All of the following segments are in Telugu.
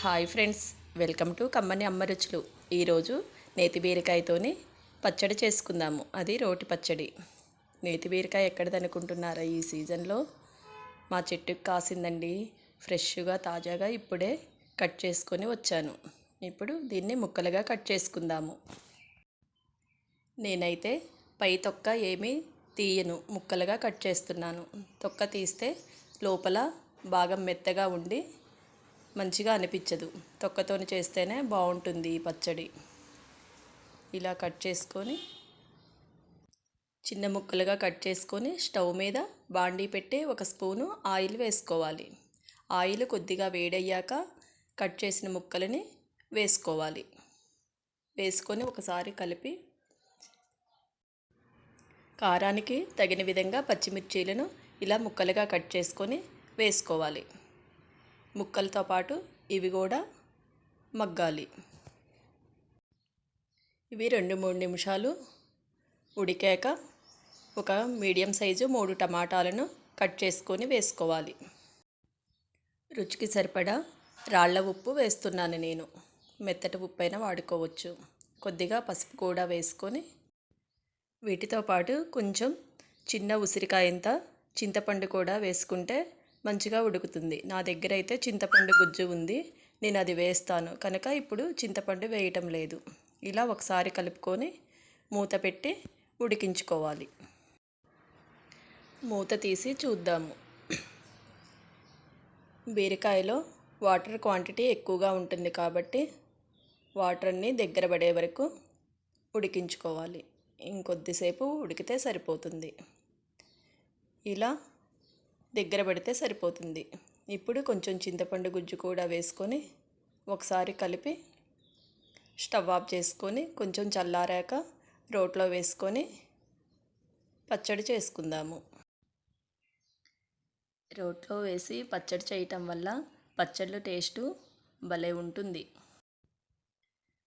హాయ్ ఫ్రెండ్స్ వెల్కమ్ టు కమ్మని అమ్మ రుచులు. ఈరోజు నేతి బీరకాయతోని పచ్చడి చేసుకుందాము. అది రోటి పచ్చడి. నేతి బీరకాయ ఎక్కడిదనుకుంటున్నారా ఈ సీజన్లో మా చెట్టుకి కాసిందండి. ఫ్రెష్గా తాజాగా ఇప్పుడే కట్ చేసుకొని వచ్చాను. ఇప్పుడు దీన్ని ముక్కలుగా కట్ చేసుకుందాము. నేనైతే పై తొక్క ఏమీ తీయను. ముక్కలుగా కట్ చేస్తున్నాను. తొక్క తీస్తే లోపల బాగా మెత్తగా ఉండి మంచిగా అనిపించదు. తొక్కతోని చేస్తేనే బాగుంటుంది ఈ పచ్చడి. ఇలా కట్ చేసుకొని చిన్న ముక్కలుగా కట్ చేసుకొని స్టవ్ మీద బాండీ పెట్టి ఒక స్పూను ఆయిల్ వేసుకోవాలి. ఆయిల్ కొద్దిగా వేడయ్యాక కట్ చేసిన ముక్కలని వేసుకోవాలి. వేసుకొని ఒకసారి కలిపి కారానికి తగిన విధంగా పచ్చిమిర్చీలను ఇలా ముక్కలుగా కట్ చేసుకొని వేసుకోవాలి. ముక్కలతో పాటు ఇవి కూడా మగ్గాలి. ఇవి రెండు మూడు నిమిషాలు ఉడికాక ఒక మీడియం సైజు మూడు టమాటాలను కట్ చేసుకొని వేసుకోవాలి. రుచికి సరిపడా రాళ్ళ ఉప్పు వేస్తున్నాను నేను. మెత్తటి ఉప్పు అయినా వాడుకోవచ్చు. కొద్దిగా పసుపు కూడా వేసుకొని వీటితో పాటు కొంచెం చిన్న ఉసిరికాయంత చింతపండు కూడా వేసుకుంటే మంచిగా ఉడుకుతుంది. నా దగ్గర అయితే చింతపండు గుజ్జు ఉంది. నేను అది వేస్తాను. కనుక ఇప్పుడు చింతపండు వేయటం లేదు. ఇలా ఒకసారి కలుపుకొని మూత పెట్టి ఉడికించుకోవాలి. మూత తీసి చూద్దాము. బీరకాయలో వాటర్ క్వాంటిటీ ఎక్కువగా ఉంటుంది కాబట్టి వాటర్ అన్నీ దగ్గర పడే వరకు ఉడికించుకోవాలి. ఇంకొద్దిసేపు ఉడికితే సరిపోతుంది. ఇలా దగ్గర పెడితే సరిపోతుంది. ఇప్పుడు కొంచెం చింతపండు గుజ్జు కూడా వేసుకొని ఒకసారి కలిపి స్టవ్ ఆఫ్ చేసుకొని కొంచెం చల్లారాక రోట్లో వేసుకొని పచ్చడి చేసుకుందాము. రోట్లో వేసి పచ్చడి చేయటం వల్ల పచ్చళ్ళు టేస్టు భలే ఉంటుంది.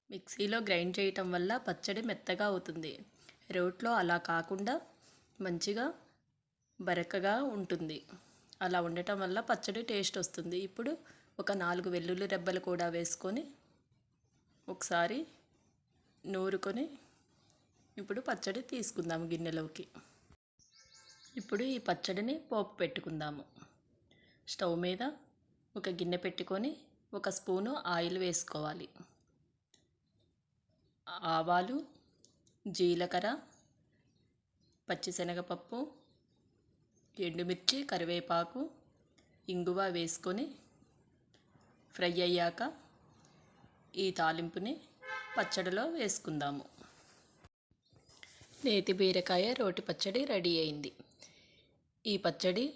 మిక్సీలో గ్రైండ్ చేయటం వల్ల పచ్చడి మెత్తగా అవుతుంది. రోట్లో అలా కాకుండా మంచిగా బరకగా ఉంటుంది. అలా ఉండటం వల్ల పచ్చడి టేస్ట్ వస్తుంది. ఇప్పుడు ఒక నాలుగు వెల్లుల్లి రెబ్బలు కూడా వేసుకొని ఒకసారి నూరుకొని ఇప్పుడు పచ్చడి తీసుకుందాము గిన్నెలోకి. ఇప్పుడు ఈ పచ్చడిని పోపు పెట్టుకుందాము. స్టవ్ మీద ఒక గిన్నె పెట్టుకొని ఒక స్పూను ఆయిల్ వేసుకోవాలి. ఆవాలు జీలకర్ర పచ్చిశనగపప్పు ఎండుమిర్చి కరివేపాకు ఇంగువ వేసుకొని ఫ్రై అయ్యాక ఈ తాలింపుని పచ్చడిలో వేసుకుందాము. నేతి బీరకాయ రోటి పచ్చడి రెడీ అయింది. ఈ పచ్చడి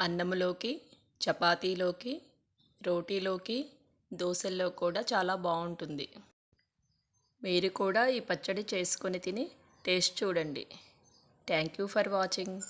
అన్నంలోకి చపాతీలోకి రోటీలోకి దోశల్లో కూడా చాలా బాగుంటుంది. మీరు కూడా ఈ పచ్చడి చేసుకొని తిని టేస్ట్ చూడండి. Thank you for watching.